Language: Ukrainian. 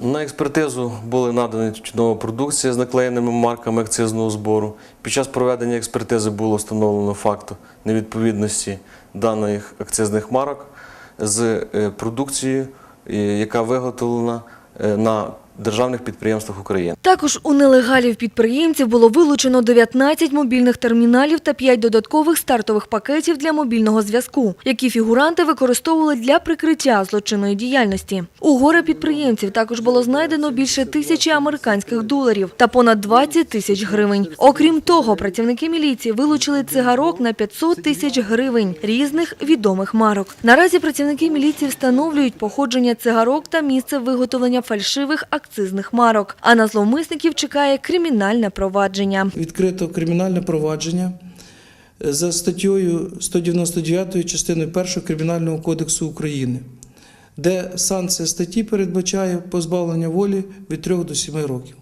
На експертизу були надані чинова продукція з наклеєними марками акцизного збору. Під час проведення експертизи було встановлено факт невідповідності даних акцизних марок з е, продукцією, е, яка виготовлена е, на державних підприємствах України. Також у нелегалів підприємців було вилучено 19 мобільних терміналів та 5 додаткових стартових пакетів для мобільного зв'язку, які фігуранти використовували для прикриття злочинної діяльності. У горе підприємців також було знайдено більше тисячі американських доларів та понад 20 тисяч гривень. Окрім того, працівники міліції вилучили цигарок на 500 тисяч гривень різних відомих марок. Наразі працівники міліції встановлюють походження цигарок та місце виготовлення фальшивих акцизних марок. А на зловмисників чекає кримінальне провадження. Відкрито кримінальне провадження е, за статтею 199 частиною 1 Кримінального кодексу України, де санкція статті передбачає позбавлення волі від 3 до 7 років.